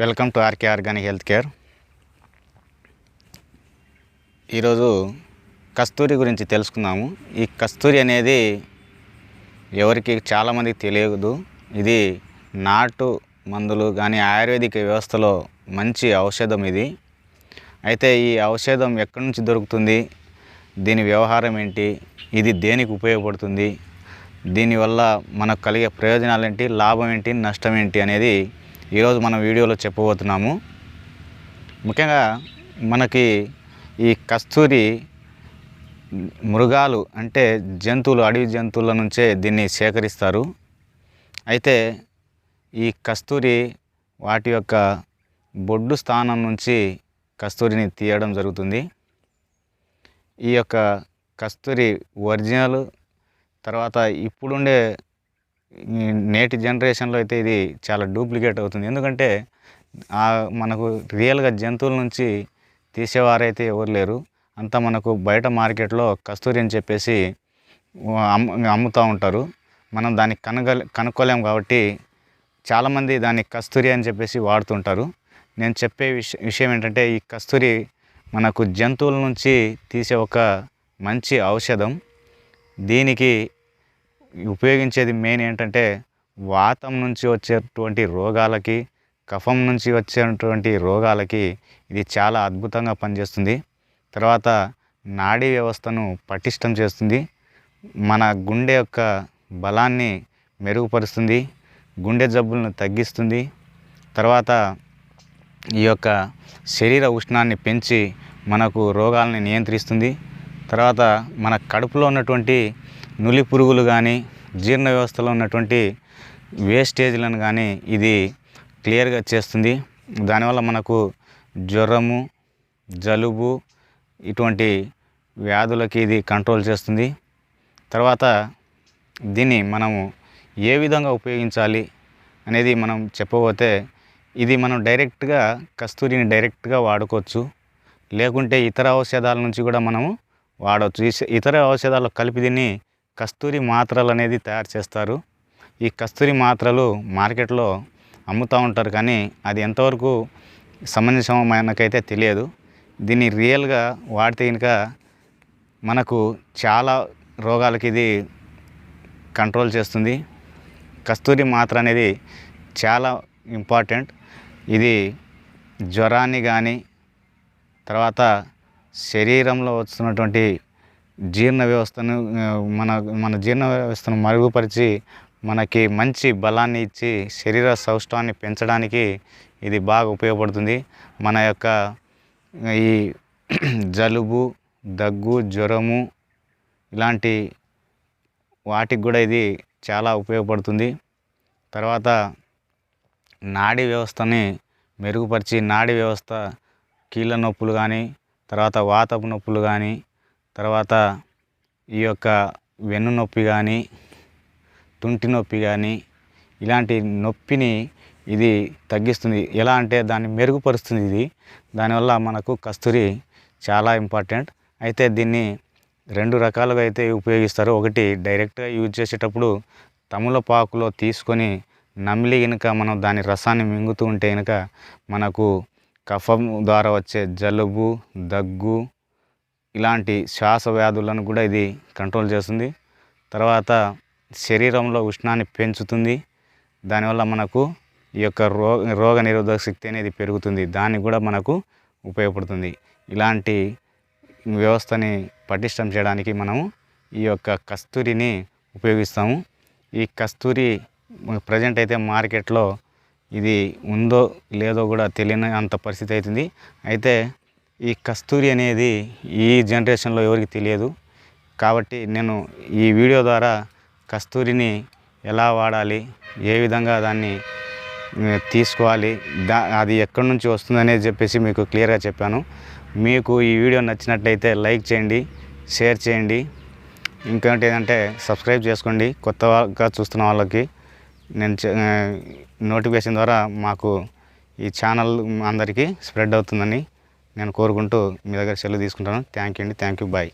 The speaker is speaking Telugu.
Welcome to RK organic health care. ఈరోజు కస్తూరి గురించి తెలుసుకుందాము. ఈ కస్తూరి అనేది ఎవరికి చాలామందికి తెలియదు. ఇది నాటు మందులు కానీ ఆయుర్వేదిక వ్యవస్థలో మంచి ఔషధం ఇది. అయితే ఈ ఔషధం ఎక్కడి నుంచి దొరుకుతుంది? దీని వ్యవహారం ఏంటి? ఇది దేనికి ఉపయోగపడుతుంది? దీనివల్ల మనకు కలిగే ప్రయోజనాలు ఏంటి లాభం ఏంటి? నష్టం ఏంటి? అనేది ఈరోజు మన వీడియోలో చెప్పబోతున్నాము. ముఖ్యంగా మనకి ఈ కస్తూరి మృగాలు అంటే జంతువులు అడవి జంతువుల నుంచే దీన్ని సేకరిస్తారు. అయితే ఈ కస్తూరి వాటి యొక్క బొడ్డు స్థానం నుంచి కస్తూరిని తీయడం జరుగుతుంది. ఈ యొక్క కస్తూరి ఒరిజినల్ తర్వాత ఇప్పుడుండే నేటి జనరేషన్లో అయితే ఇది చాలా డూప్లికేట్ అవుతుంది. ఎందుకంటే మనకు రియల్గా జంతువుల నుంచి తీసేవారైతే ఎవరు లేరు. అంతా మనకు బయట మార్కెట్లో కస్తూరి అని చెప్పేసి అమ్ముతూ ఉంటారు. మనం దాన్ని కనుగ కనుక్కోలేము కాబట్టి చాలామంది దాన్ని కస్తూరి అని చెప్పేసి వాడుతుంటారు. నేను చెప్పే విషయం ఏంటంటే ఈ కస్తూరి మనకు జంతువుల నుంచి తీసే ఒక మంచి ఔషధం. దీనికి ఉపయోగించేది మెయిన్ ఏంటంటే వాతం నుంచి వచ్చేటువంటి రోగాలకి కఫం నుంచి వచ్చేటువంటి రోగాలకి ఇది చాలా అద్భుతంగా పనిచేస్తుంది. తర్వాత నాడీ వ్యవస్థను పటిష్టం చేస్తుంది. మన గుండె యొక్క బలాన్ని మెరుగుపరుస్తుంది. గుండె జబ్బులను తగ్గిస్తుంది. తర్వాత ఈ యొక్క శరీర ఉష్ణాన్ని పెంచి మనకు రోగాలని నియంత్రిస్తుంది. తర్వాత మన కడుపులో ఉన్నటువంటి నులి పురుగులు కానీ జీర్ణ వ్యవస్థలో ఉన్నటువంటి వేస్టేజ్లను కానీ ఇది క్లియర్గా చేస్తుంది. దానివల్ల మనకు జ్వరము జలుబు ఇటువంటి వ్యాధులకి ఇది కంట్రోల్ చేస్తుంది. తర్వాత దీన్ని మనము ఏ విధంగా ఉపయోగించాలి అనేది మనం చెప్పబోతే ఇది మనం డైరెక్ట్గా కస్తూరిని డైరెక్ట్గా వాడుకోవచ్చు. లేకుంటే ఇతర ఔషధాల నుంచి కూడా మనము వాడవచ్చు ఈ- ఇతర ఔషధాలు కలిపి దీన్ని కస్తూరి మాత్రలు అనేది తయారు చేస్తారు. ఈ కస్తూరి మాత్రలు మార్కెట్లో అమ్ముతూ ఉంటారు కానీ అది ఎంతవరకు సమంజసమైనకైతే తెలియదు. దీన్ని రియల్గా వాడితే కనుక మనకు చాలా రోగాలకి ఇది కంట్రోల్ చేస్తుంది. కస్తూరి మాత్ర అనేది చాలా ఇంపార్టెంట్. ఇది జ్వరాన్ని కానీ తర్వాత శరీరంలో వస్తున్నటువంటి జీర్ణ వ్యవస్థను మన మన జీర్ణ వ్యవస్థను మరుగుపరిచి మనకి మంచి బలాన్ని ఇచ్చి శరీర సౌష్ఠాన్ని పెంచడానికి ఇది బాగా ఉపయోగపడుతుంది. మన యొక్క ఈ జలుబు దగ్గు జ్వరము ఇలాంటి వాటికి కూడా ఇది చాలా ఉపయోగపడుతుంది. తర్వాత నాడీ వ్యవస్థని మెరుగుపరిచి నాడీ వ్యవస్థ కీళ్ళ నొప్పులు కానీ తర్వాత వాతపు నొప్పులు కానీ తర్వాత ఈ యొక్క వెన్ను నొప్పి కానీ తుంటి నొప్పి కానీ ఇలాంటి నొప్పిని ఇది తగ్గిస్తుంది. ఎలా అంటే దాన్ని మెరుగుపరుస్తుంది ఇది. దానివల్ల మనకు కస్తూరి చాలా ఇంపార్టెంట్. అయితే దీన్ని రెండు రకాలుగా అయితే ఉపయోగిస్తారు. ఒకటి డైరెక్ట్గా యూజ్ చేసేటప్పుడు తమలపాకులో తీసుకొని నమిలి కనుక మనం దాని రసాన్ని మింగుతూ ఉంటే కనుక మనకు కఫం ద్వారా వచ్చే జలుబు దగ్గు ఇలాంటి శ్వాస వ్యాధులను కూడా ఇది కంట్రోల్ చేస్తుంది. తర్వాత శరీరంలో ఉష్ణాన్ని పెంచుతుంది. దానివల్ల మనకు ఈ యొక్క రో రోగ నిరోధక శక్తి అనేది పెరుగుతుంది. దాన్ని కూడా మనకు ఉపయోగపడుతుంది. ఇలాంటి వ్యవస్థని పటిష్టం చేయడానికి మనము ఈ యొక్క కస్తూరిని ఉపయోగిస్తాము. ఈ కస్తూరి ప్రజెంట్ అయితే మార్కెట్లో ఇది ఉందో లేదో కూడా తెలియని అంత పరిస్థితి అవుతుంది. అయితే ఈ కస్తూరి అనేది ఈ జనరేషన్లో ఎవరికి తెలియదు. కాబట్టి నేను ఈ వీడియో ద్వారా కస్తూరిని ఎలా వాడాలి ఏ విధంగా దాన్ని తీసుకోవాలి దా అది ఎక్కడి నుంచి వస్తుంది అనేది చెప్పేసి మీకు క్లియర్గా చెప్పాను. మీకు ఈ వీడియో నచ్చినట్లయితే లైక్ చేయండి షేర్ చేయండి. ఇంకోటి ఏంటంటే సబ్స్క్రైబ్ చేసుకోండి. కొత్తగా చూస్తున్న వాళ్ళకి నేను నోటిఫికేషన్ ద్వారా మాకు ఈ ఛానల్ అందరికీ స్ప్రెడ్ అవుతుందని నేను కోరుకుంటూ మీ దగ్గర సెలవు తీసుకుంటాను. థ్యాంక్ యూ అండి. Thank you. బాయ్.